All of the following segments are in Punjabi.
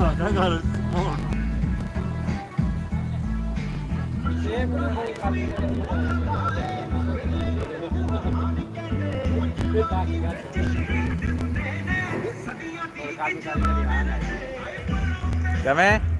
Look, I got it. Come on. क्या मैं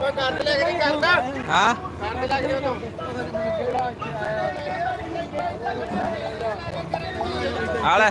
ਸਾਡਾ ਘਰ ਕਿਵੇਂ ਹਾਂ। ਆ ਲੈ।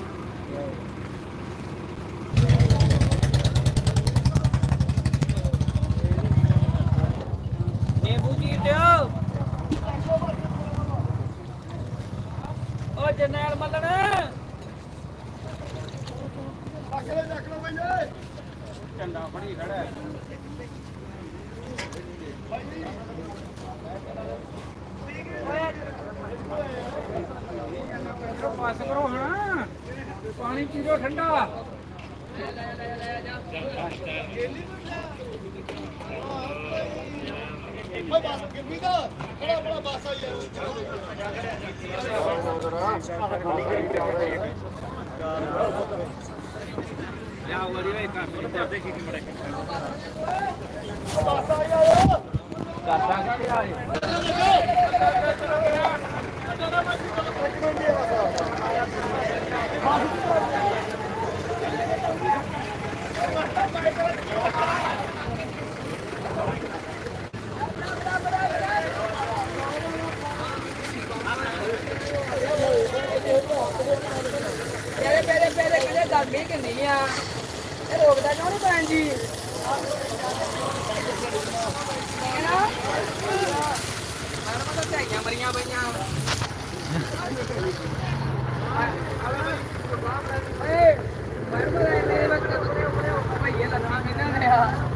ਨਿੰਬੂ ਚੀਟਿਓ ਓ ਜਰਨੈਲ ਮੱਲਣ ਝੰਡਾ ਫੜੀ ਖੜਾ ਹੈ। ਓਏ ਪਾਸ ਕਰੋ ਹਾਂ ਪਾਣੀ ਪੀਓ ਠੰਡਾ। ਲਿਆ ਵੜੀ ਵੇ ਕਰ ਕਰਦੇ ਕੀ ਕੀ ਮੜੇ ਕਰਦਾ ਕੀ ਆਏ ਮੇਰੇ ਮੇਰੇ ਮੇਰੇ ਕਿਹੜੇ ਗਰਮੀ ਕਿੰਨੀ ਆ? ਰੋਕਦਾ ਕਿਉਂ ਨਹੀਂ ਭੈਣ ਜੀ? ਤਾਂ ਮਰੀਆਂ ਪਈਆਂ। ਏ ਮਰਮਾ ਦੇ ਮੇਰੇ ਬੱਚੇ ਉੱਪਰ ਉੱਪਰ ਭਈਏ ਲੱਗਾ ਕਿੰਨਾ ਨੇ ਆ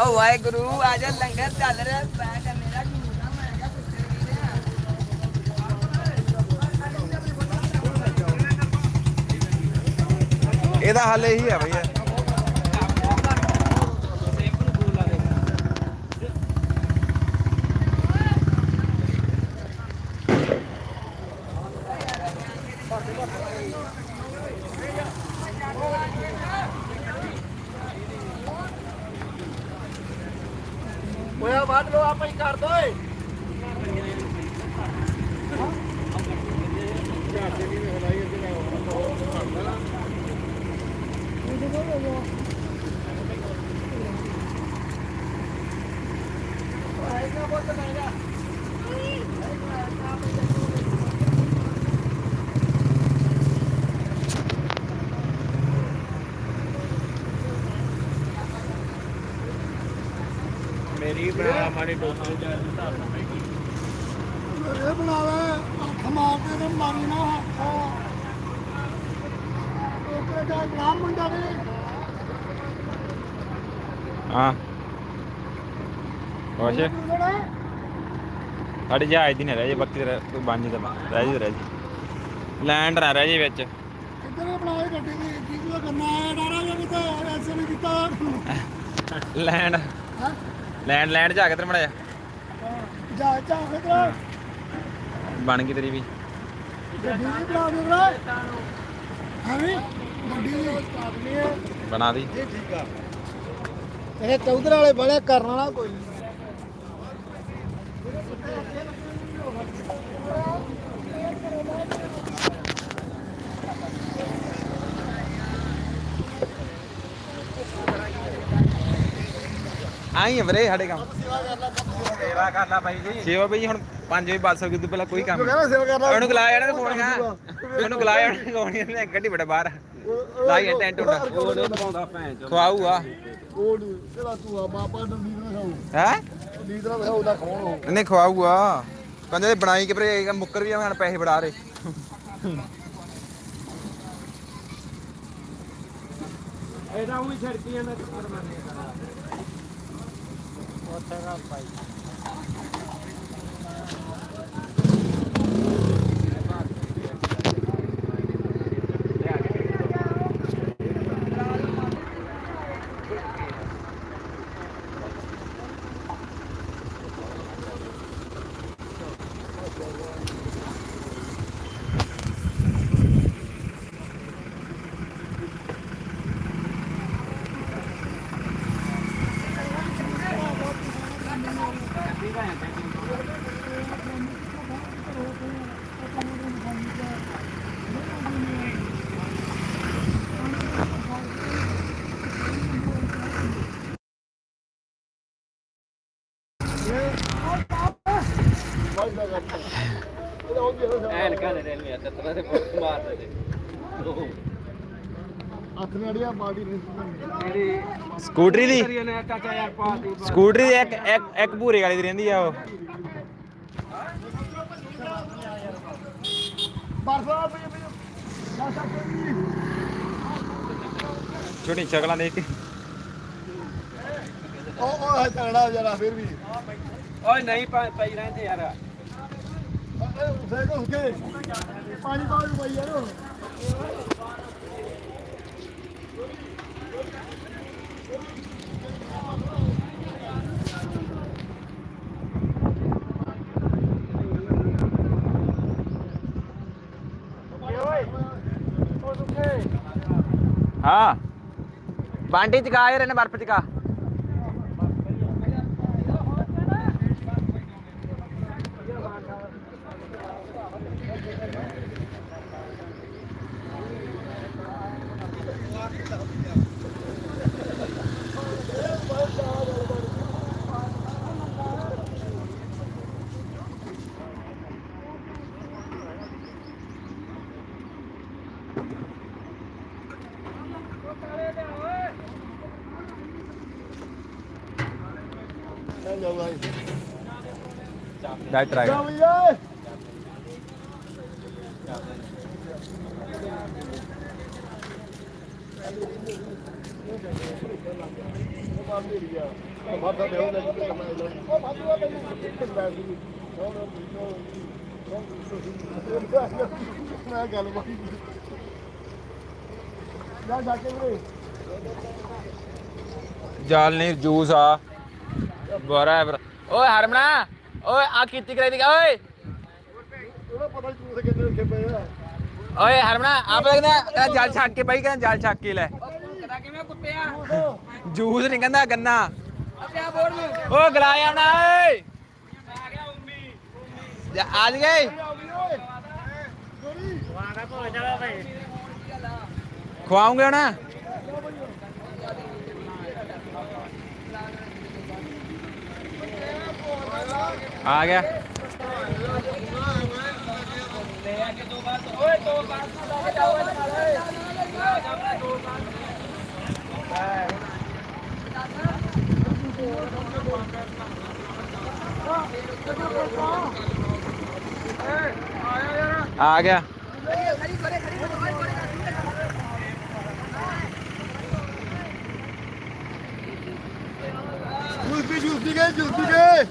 ਓ ਵਾਹਿਗੁਰੂ, ਆ ਜਾ ਲੰਗਰ ਚੱਲ ਰਿਹਾ। ਬੈਠ ਮੇਰਾ ਝੂਠਾ ਮੈਂ ਕਿਹਾ ਪੁੱਛਣ ਕੀ ਇਹਦਾ ਹੱਲ ਇਹੀ ਹੈ ਭਈਆ ਓਏ ਵੱਢ ਲੋ ਆਪਾਂ ਹੀ ਕਰ ਦੋ ਏ ਮੇਰੀ ਬਣਾ ਮਾੜੀ ਡੋਸੀ ਜਾ ਇਹ ਬਣਾਵੇ ਹੱਥ ਮਾਰਦੇ ਤੇ ਮਾਰੀ ਨਾ ਹੱਥ। ਉਹ ਦਾ ਨਾਮ ਮੁੰਡਾ ਨੇ ਹਾਂ। ਕੋਸ਼ੇ ਸਾਡੀ ਜਹਾਜ਼ ਦੀ ਨਹੀਂ ਰਹਿ ਜੇ ਬਾਕੀ ਤੇ ਰਹਿ- ਕੋਈ ਜੀ ਤਾਂ ਬਣ- ਰਹਿ ਜੀ ਰਹਿ ਜੀ। ਲੈਂਡ ਨਾ ਰਹਿ ਜੇ ਵਿੱਚ। ਇੱਧਰ ਹੀ ਬਣਾਏ ਗੱਡੀ? ਦੀ ਕੀ ਕੀ ਕਰਨਾ? ਹੈ ਡਾਰਾ ਜਿਹਾ ਕਿਤੇ ਐਸੇ ਨਹੀਂ ਕੀਤਾ। ਲੈਂਡ। ਹਾਂ? ਲੈਂਡ ਲੈਂਡ ਜਾ ਕੇ ਤੇ ਮੜਿਆ ਜਾ ਜਾ ਕਿਧਰ ਬਣ ਗਈ ਤੇਰੀ ਵੀ। ਗੱਡੀ ਨਹੀਂ ਬਣਾ ਦੇ ਬਰਾ ਹਾਂ? ਵੀ ਗੱਡੀ ਦੀ ਕਾਬਲੀ ਹੈ ਬਣਾ ਦੀ। ਇਹ ਠੀਕ ਆ ਇਹ ਚੌਧਰ ਵਾਲੇ ਬੜੇ ਕਰਨ ਵਾਲਾ ਕੋਈ ਨਹੀਂ ਆਈ ਹੈ ਵੀਰੇ ਸਾਡੇ ਕੰਮ। ਸੇਵਾ ਕਰਨਾ ਬਾਈ ਜੀ। ਸੇਵਾ ਬਈ ਹੁਣ 5 ਵਜੇ ਬੱਸ ਹੋ ਗਈ ਤੋਂ ਪਹਿਲਾਂ ਕੋਈ ਕੰਮ ਨਹੀਂ ਸੇਵਾ ਕਰਨਾ ਉਹਨੂੰ ਗਲਾਇਆ ਇਹਨਾਂ ਨੇ ਫੋਨ ਗਾ ਉਹਨੂੰ ਗਲਾਇਆ ਉਹਨੇ ਕੋਣੀ ਨੇ ਗੱਡੀ ਬੜਾ ਬਾਹਰ ਲਾਈ ਟੈਂਟ ਹੁੰਦਾ ਖਵਾਊ ਆ ਉਹ ਨਹੀਂ ਤੇਰਾ ਤੂੰ ਆ ਬਾਪਾ ਨੂੰ ਨੀਂਦ ਨਾ ਖਾਓ ਹੈ? ਨੀਂਦ ਨਾ ਖਾਓ ਉਹਦਾ ਖਵਾਉਣ ਹੋ ਇਹਨੇ ਖਵਾਊ ਆ ਕਹਿੰਦੇ ਬਣਾਈ ਕਿ ਪਰੇ ਮੁੱਕਰ ਵੀ ਆ ਹੁਣ ਪੈਸੇ ਬੜਾ ਰਹੇ ਇਹਦਾ ਉਹੀ ਛੜਕੀਆਂ ਦਾ ਚੱਕਰ Motor? 一万也可以 ਸਕੂਟਰੀ ਦੀ? ਸਕੂਟਰੀ ਦੀ ਇੱਕ ਇੱਕ ਇੱਕ ਭੂਰੇ ਵਾਲੀ ਦੀ ਰਹਿੰਦੀ ਆ ਉਹ। ਛੋਟੀ ਸ਼ਕਲਾਂ ਦੇਖ ਕੇ। ਉਹ ਉਹ ਤਗੜਾ ਜਰਾ ਫਿਰ ਵੀ। ਓਏ ਨਹੀਂ ਪਈ ਪਈ ਰਹਿੰਦੇ ਯਾਰ। ਉਸੇ ਕੋ। ਉਸਕੇ ਪਾਣੀ ਪਾਣੀ ਪਈ ਯਾਰ ਹਾਂ ਬਾਂਡੀ ਚਕਾ ਯਾਰ ਇਹਨੇ ਬਰਫ ਚਕਾ ਚੱਲ ਜਾ ਭਾਈ ਦਾ ਟਰਾਈ ਜਾ ਭਈਆ ਮਾਤਾ ਦੇ ਉਹਨੇ ਕਿਤੇ ਕਰਨਾ ਹੈ ਉਹ ਮਾਤਾ ਦੇ ਕਿੰਨਾ ਸੀ ਮੈਂ ਗੱਲ ਬਾਈ ਜਾ ਜਾ ਕੇ ਵੀਰੇ ਜਾਲ ਨਹੀਂ ਜੂਸ ਆ। ਬੋਰਾ ਹੈ ਵੀਰ। ਓਏ ਹਰਮਣਾ, ਓਏ ਆ ਕੀਤੀ ਕਰਾਈ ਦੀ ਓਏ। ਉਹਦਾ ਪਤਾ ਨਹੀਂ ਤੂੰ ਕਿੰਨੇ ਰੱਖੇ ਪਏ ਆ ਓਏ ਹਰਮਣਾ ਆਪ ਕਹਿੰਦਾ ਕਹਿੰਦਾ ਜਲ ਛੱਕ ਕੇ ਬਾਈ, ਕਹਿੰਦਾ ਜਲ ਛੱਕ ਕੇ ਲੈ। ਕਦਾ ਕਿਵੇਂ ਕੁੱਤਿਆ ਜੂਸ ਨਹੀਂ ਕਹਿੰਦਾ ਗੰਨਾ। ਅੱਛਾ ਬੋਰ ਨੂੰ ਓ ਗਲਾਇਆ ਨਾ ਓਏ। ਜਾ, ਆ ਗਏ। ਖਵਾਉਂਗੇ ਹੁਣ? ਆ ਗਿਆ। ਆ ਗਿਆ। ਜੁਲਦੀ ਗਏ ਜੁਲਦੀ ਗਏ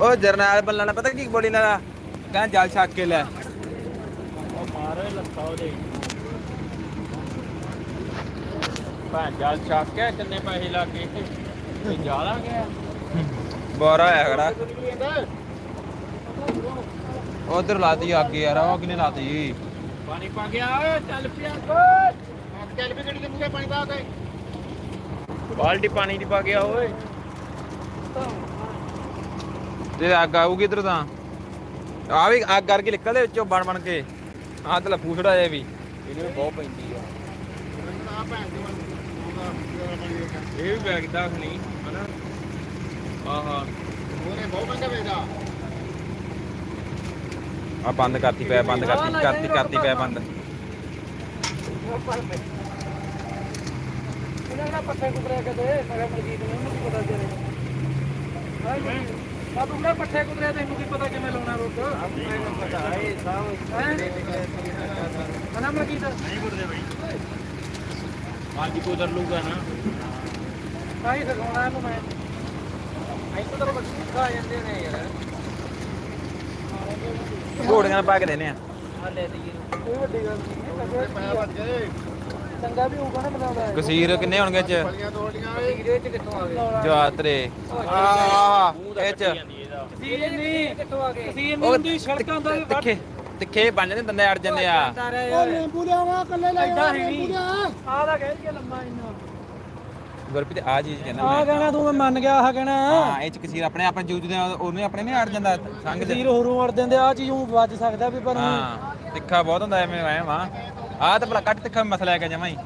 ਉਹ ਜਰਨੈਲ ਬੱਲਾ ਨੇ ਪਤਾ ਕੀ ਬੋਲੀ ਨਾਲ ਕਹਿੰਦਾ ਜਲ ਛੱਕ ਕੇ ਲੈ। ਉਹ ਮਾਰੇ ਲੱਤਾਂ ਉਹਦੇ। ਭਾਂ ਜਲ ਛੱਕ ਕੇ ਕਿੰਨੇ ਪੈਸੇ ਲਾ ਕੇ ਤੇ ਜ਼ਿਆਦਾ ਗਿਆ? ਬੋਰਾ ਹੋਇਆ ਖੜਾ। ਉਧਰ ਲਾਤੀ ਅੱਗ ਯਾਰ ਉਹ ਕਿਨੇ ਲਾਤੀ ਪਾਣੀ ਪਾ ਗਿਆ ਓਏ ਚੱਲ ਪਿਆ ਕੋਚ ਚੱਲ ਵੀ ਗੱਡੀ ਦੇ ਪਾਣੀ ਪਾ ਕੇ। ਬਾਲਟੀ ਪਾਣੀ ਦੀ ਪਾ ਗਿਆ ਓਏ। ਤੇ ਅੱਗ ਆਊਗੀ ਇਧਰ ਤਾਂ। ਆ ਵੀ ਅੱਗ ਕਰਕੇ ਨਿਕਲਦੇ ਵਿੱਚੋਂ ਬਣ ਬਣ ਕੇ। ਆਹ ਤੇ ਲਫੂ ਛੜਾ ਜੇ ਵੀ। ਇਹਨੂੰ ਬਹੁਤ ਪੈਂਦੀ ਆ। ਇਹ ਵੀ ਬੈਗ ਦਾ ਨਹੀਂ ਹਨਾ? ਆਹਾ। ਉਹਨੇ ਬਹੁਤ ਮਹਿੰਗਾ ਵੇਚਦਾ ਆ ਬੰਦ ਕਰਤੀ ਪਿਆ ਬੰਦ ਕਰਤੀ ਕਰਤੀ ਕਰਤੀ ਪਿਆ ਬੰਦ। ਇਹਨਾਂ ਦਾ ਪੱਠੇ ਕੁਤਰੇ ਕਦੇ ਮੇਰੇ ਮਲਜੀਤ ਨੂੰ ਨਹੀਂ ਪਤਾ ਜਰੇ ਆ ਤੂੰ ਨਾ ਪੱਠੇ ਕੁਤਰੇ ਤੈਨੂੰ ਕੀ ਪਤਾ ਕਿਵੇਂ ਲਾਉਣਾ ਰੁੱਕ ਮੈਨੂੰ ਪਤਾ ਹੈ ਸਾਹ ਹਨਾ ਮਲਜੀਤ ਅੱਜ ਕੁਦਰ ਲੂਗਾ ਨਾ। ਸਾਈ ਸਿਖਾਉਣਾ ਇਹਨੂੰ ਮੈਂ। ਐਂ ਤਾਂ ਬੱਚੇ ਖਾ ਜਾਂਦੇ ਨੇ ਯਾਰ। ਘੋੜੀਆਂ ਪਾ ਕੇ ਦੇਨੇ ਆ। ਆ ਲੈ ਦਈਏ ਕੋਈ ਵੱਡੀ ਗੱਲ ਨਹੀਂ ਪੈਸਾ ਵੱਜ ਗਏ। ਚੰਗਾ ਵੀ ਹੋਊਗਾ ਨਾ ਬਣਾਉਂਦਾ ਕਸੀਰ ਕਿੰਨੇ ਹੋਣਗੇ ਚ ਫਲੀਆਂ ਤੋੜੀਆਂ ਓਏ ਵੀਰੇ ਚ ਕਿੱਥੋਂ ਆ ਗਏ ਜਾਤਰੇ ਆ ਇਹ ਚ ਜਾਂਦੀ ਤੀਰ ਨਹੀਂ ਕਿੱਥੋਂ ਆ ਗਏ ਉਹ ਨਹੀਂ ਸੜਕਾਂ ਦਾ ਵੀ ਤਿੱਖੇ ਤਿੱਖੇ ਬਣ ਜਾਂਦੇ ਦੰਦੇ ਅੜ ਜਾਂਦੇ ਆ। ਉਹ ਨਿੰਬੂ ਲਿਆਵਾ ਕੱਲੇ ਲੈ ਐਡਾ ਆ ਹੀ ਨਹੀਂ। ਆ ਦਾ ਕਹਿ ਗਿਆ ਲੰਮਾ ਇੰਨਾ। ਗੁਰਪ੍ਰੀਤ ਆ ਚੀਜ਼ ਕਹਿੰਦਾ ਆ ਕਹਿਣਾ ਤੂੰ ਮੈਂ ਮੰਨ ਗਿਆ ਆ ਕਹਿਣਾ। ਹਾਂ ਇਹ ਚ ਕਸੀਰ ਆਪਣੇ ਆਪਣੇ ਜੂਜਦੇ ਆ, ਉਹਨੇ ਆਪਣੇ ਨਹੀਂ ਅੜ ਜਾਂਦਾ। ਸੰਗ ਤੀਰ ਹੋਰੋਂ ਅੜ ਦਿੰਦੇ ਆ ਚੀਜ਼ ਨੂੰ ਵੱਜ ਸਕਦਾ ਵੀ ਪਰ ਹਾਂ ਤਿੱਖਾ ਬਹੁਤ ਹੁੰਦਾ ਐਵੇਂ ਐ ਵਾ। ਆ ਤਾਂ ਭਲਾ ਕੱਟ ਤਿੱਖਾ ਮਸਲਾ ਹੈ ਕਿ ਜਮਾ ਹੀ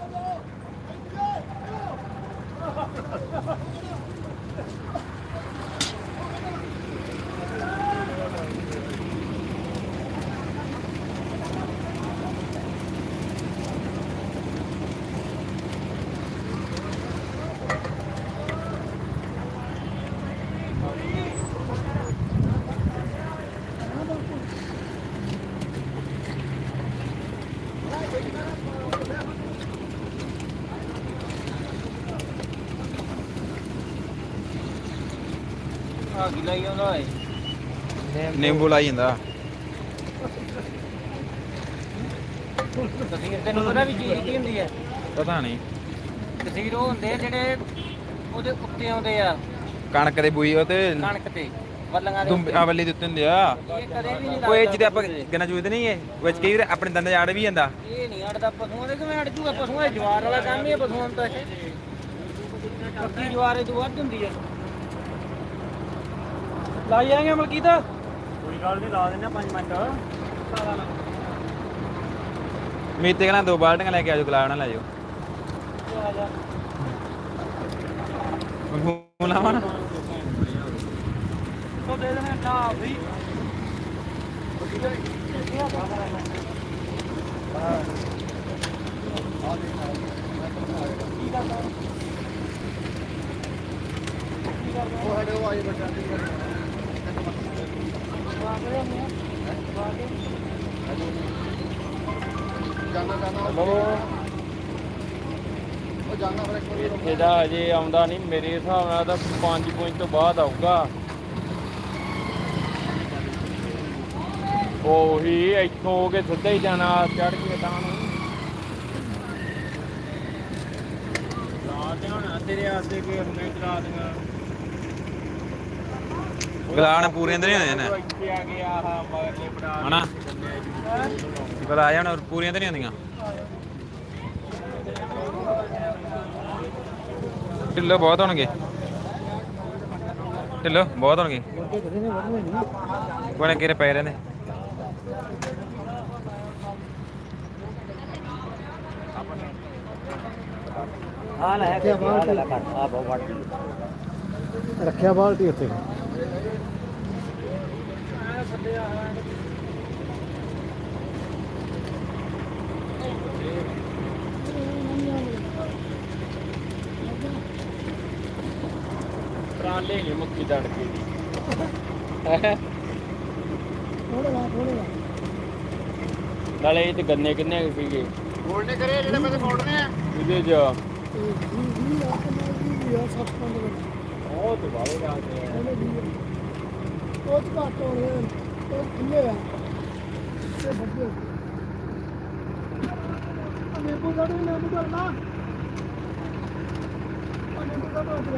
ਆ ਗਿਲਾ ਹੀ ਆਉਂਦਾ ਏ ਨਿੰਬੂ ਲਾਈ ਜਾਂਦਾ। ਤੈਨੂੰ ਪਤਾ ਵੀ ਚੀਜ਼ ਕੀ ਹੁੰਦੀ ਹੈ? ਪਤਾ ਨਹੀਂ। ਤਸੀਰ ਉਹ ਹੁੰਦੇ ਆ ਜਿਹੜੇ ਉਹਦੇ ਉੱਤੇ ਆਉਂਦੇ ਆ। ਕਣਕ ਦੇ ਬੂਈ ਉਹ ਤੇ ਕਣਕ ਤੇ। ਵੱਲੀਆਂ ਦੇ ਦੁੰਬ ਆ ਵੱਲੀ ਦੇ ਉੱਤੇ ਹੁੰਦੇ ਆ। ਇਹ ਕੋਈ ਜਿਹਦੇ ਆਪਾਂ ਗਨਾ ਜੂਦੇ ਨਹੀਂ ਇਹ ਵਿੱਚ ਕਈ ਵਾਰ ਆਪਣੇ ਦੰਦ ਅੜ ਵੀ ਜਾਂਦਾ। ਇਹ ਨਹੀਂ ਅੜਦਾ ਪਸ਼ੂਆਂ ਦੇ ਕਿਵੇਂ ਅੜ ਜੂਗਾ? ਪਸ਼ੂਆਂ ਦੇ ਜਵਾਰ ਵਾਲਾ ਕੰਮ ਹੀ ਹੈ ਪਸ਼ੂਆਂ ਦਾ। ਪੱਕੀ ਜਵਾਰ ਇਹ ਤੋਂ ਵੱਧ ਹੁੰਦੀ ਹੈ ਲਾਈ ਆਂਗੇ ਮਲਕੀਤ? ਕੋਈ ਗੱਲ ਨਹੀਂ ਲਾ ਦਿੰਦੇ 5 ਮਿੰਟ। ਮੀਤੇ ਕਹਿੰਦਾ ਦੋ ਬਾਲਟੀਆਂ ਲੈ ਕੇ ਆਜੋ ਨਾਲ ਲੈ ਜਾਓ। ਆ ਜਾ। ਫੋਨ ਲਾਵਾਂ ਨਾ ਉਹ ਦੇ ਦੇਣਾ ਨਾ ਵੀ ਉਹ ਸਾਡੇ ਉਹ ਆਏ ਬੱਚਾ ਦੀ ਜਾਣਾ ਜਾਣਾ ਉਹ ਜਾਣਾ ਫਿਰ ਇੱਕ ਵਾਰੀ ਇੱਥੇ ਦਾ ਅਜੇ ਆਉਂਦਾ ਨਹੀਂ ਮੇਰੇ ਹਿਸਾਬ ਨਾਲ ਤਾਂ 5 ਪੁਆਇੰਟ ਤੋਂ ਬਾਅਦ ਆਊਗਾ। ਉਹੀ ਇੱਥੋਂ ਹੋ ਕੇ ਸਿੱਧਾ ਹੀ ਜਾਣਾ ਚੜ ਕੇ ਤਾਂ ਨੂੰ ਦੇ ਹੁਣ ਤੇਰੇ ਆਸੇ ਕੇ ਹੁਣੇ ਚਲਾ ਦੇਗਾ ਗਲਾਸ ਪੂਰੇ ਅੰਦਰ ਹੀ ਹੁੰਦੇ ਨੇ। ਇੱਥੇ ਆ ਗਿਆ ਆਹ ਮਗਰਲੇ ਪੜਾ ਹਨਾ? ਗਲਾਸ ਹੁਣ ਪੂਰੀਆਂ ਤੇ ਨਹੀਂ ਹੁੰਦੀਆਂ। ਢਿੱਲੋ ਬਹੁਤ ਹੋਣਗੇ। ਢਿੱਲੋ ਬਹੁਤ ਹੋਣਗੇ। ਕੋਣੇ ਕਿਰੇ ਪੈ ਰਹਿੰਦੇ? ਆ ਲੈ ਆ ਬਹੁਤ ਵੱਡ ਰੱਖਿਆ ਬਾਲਟੀ ਉੱਤੇ ਟਰਾਲੇ ਨਹੀਂ ਮੁੱਕੀ ਦੜਕੇ ਦੀ। ਥੋੜੇ ਲਾ ਥੋੜੇ ਲਾ। ਨਾਲੇ ਇਹ ਤੇ ਗੰਨੇ ਕਿੰਨੇ ਕੁ ਸੀਗੇ? ਮੋੜਨੇ ਕਰੇ ਜਿਹੜੇ ਮੈਂ ਮੋੜਨੇ ਆ। ਇਹਦੇ ਚ? ਤੇ ਵੀ ਆ ਕਿੰਨਾ ਵੀ ਆ 7 ਪੰਜ ਉਹ ਤੇ। ਬਾਲੇ ਰਾਤ ਉਹ ਚ ਘੱਟ ਹੋ ਰਹੇ ਉਹ ਖੁੱਲੇ ਆ। ਨਿੰਬੂ ਕੱਢ ਨਿੰਬੂ ਕੱਢ ਨਾ ਨਿੰਬੂ ਕੱਢ।